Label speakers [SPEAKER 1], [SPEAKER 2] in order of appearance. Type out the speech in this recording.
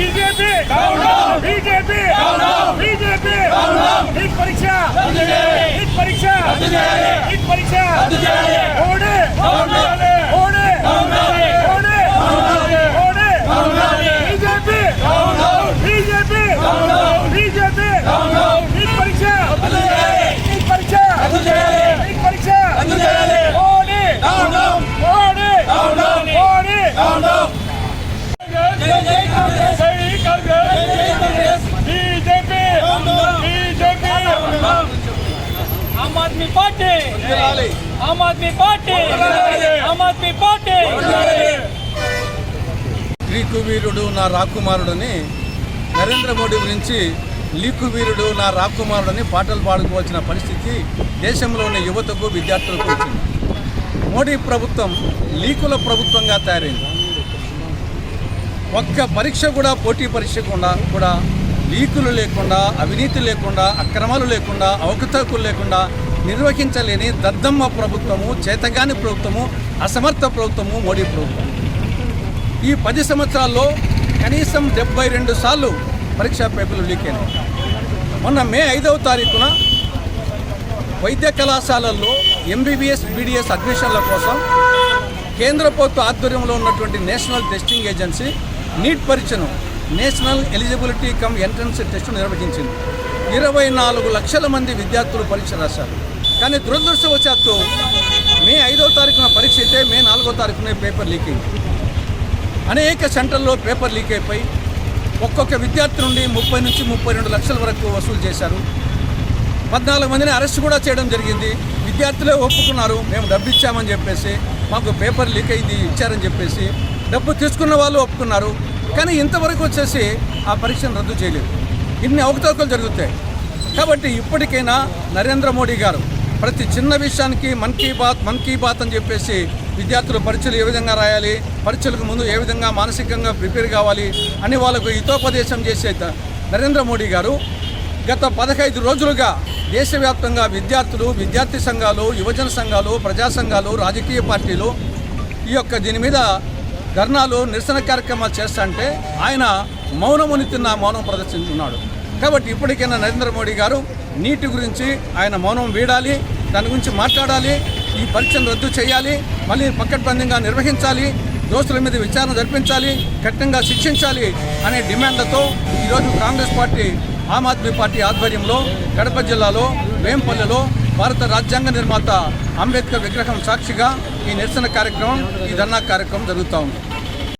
[SPEAKER 1] BJP BJP BJP NEET పరీక్ష NEET పరీక్ష NEET పరీక్ష ఓడే ఓడే ఓడే ఓడే బీజేపీ బీజేపీ బీజేపీ నీట్ పరీక్ష నీట్ పరీక్ష నీట్ పరీక్ష ఓడే ఓడే ఓడే జై Congress BJP BJP
[SPEAKER 2] Aam Aadmi party. Aam Aadmi party. Aam Aadmi party.
[SPEAKER 3] Leak వీరుడు నా రాకుమారుడని నరేంద్ర మోడీ గురించి లీకు వీరుడు నా రాకుమారుడని పాటలు పాడుకోవాల్సిన పరిస్థితి దేశంలోని యువతకు విద్యార్థులకు వచ్చింది. మోడీ ప్రభుత్వం లీకుల ప్రభుత్వంగా తయారైంది. ఒక్క పరీక్ష కూడా పోటీ పరీక్ష కూడా లీకులు లేకుండా అవినీతి లేకుండా అక్రమాలు లేకుండా అవకతవకలు లేకుండా నిర్వహించలేని దద్దమ్మ ప్రభుత్వము చేతగాని ప్రభుత్వము అసమర్థ ప్రభుత్వము మోడీ ప్రభుత్వం. ఈ పది సంవత్సరాల్లో కనీసం డెబ్బై రెండు సార్లు పరీక్షా పేపర్లు లీక్ అయినాయి. మొన్న మే ఐదవ తారీఖున వైద్య కళాశాలల్లో ఎంబీబీఎస్ బీడీఎస్ అడ్మిషన్ల కోసం కేంద్ర ప్రభుత్వ ఆధ్వర్యంలో ఉన్నటువంటి నేషనల్ టెస్టింగ్ ఏజెన్సీ నీట్ పరీక్షను national eligibility cum entrance test నిర్వహించింది. ఇరవై నాలుగు లక్షల మంది విద్యార్థులు పరీక్ష రాశారు. కానీ దురదృష్టవశాత్తు మే ఐదో తారీఖున పరీక్ష అయితే మే నాలుగో తారీఖున పేపర్ లీక్ అయింది. అనేక సెంటర్లో పేపర్ లీక్ అయిపోయి ఒక్కొక్క విద్యార్థి నుండి ముప్పై నుంచి ముప్పై రెండు లక్షల వరకు వసూలు చేశారు. పద్నాలుగు మందిని అరెస్ట్ కూడా చేయడం జరిగింది. విద్యార్థులే ఒప్పుకున్నారు మేము డబ్బు ఇచ్చామని చెప్పేసి మాకు పేపర్ లీక్ అయింది ఇచ్చారని చెప్పేసి. డబ్బు తీసుకున్న వాళ్ళు ఒప్పుకున్నారు. కానీ ఇంతవరకు వచ్చేసి ఆ పరీక్షను రద్దు చేయలేదు. ఇన్ని అవకతవకలు జరుగుతాయి. కాబట్టి ఇప్పటికైనా నరేంద్ర మోడీ గారు ప్రతి చిన్న విషయానికి మన్ కీ బాత్ మన్ కీ బాత్ అని చెప్పేసి విద్యార్థులు పరీక్షలు ఏ విధంగా రాయాలి పరీక్షలకు ముందు ఏ విధంగా మానసికంగా ప్రిపేర్ కావాలి అని వాళ్ళకు హితోపదేశం చేసే నరేంద్ర మోడీ గారు గత పదహైదు రోజులుగా దేశవ్యాప్తంగా విద్యార్థులు విద్యార్థి సంఘాలు యువజన సంఘాలు ప్రజా సంఘాలు రాజకీయ పార్టీలు ఈ యొక్క దీని మీద ధర్నాలు నిరసన కార్యక్రమాలు చేస్తంటే ఆయన మౌనముని తిన్న మౌనం ప్రదర్శించుకున్నాడు కాబట్టి ఇప్పటికైనా నరేంద్ర మోడీ గారు నీటి గురించి ఆయన మౌనం వీడాలి దాని గురించి మాట్లాడాలి ఈ పరీక్షను రద్దు చేయాలి మళ్ళీ పక్కడ్బందీగా నిర్వహించాలి దోస్తుల మీద విచారణ జరిపించాలి కఠినంగా శిక్షించాలి అనే డిమాండ్లతో ఈరోజు Congress Party Aam Aadmi Party ఆధ్వర్యంలో కడప జిల్లాలో వేంపల్లెలో భారత రాజ్యాంగ నిర్మాత అంబేద్కర్ విగ్రహం సాక్షిగా ఈ నిరసన కార్యక్రమం ఈ ధర్నా కార్యక్రమం జరుగుతూ ఉంది.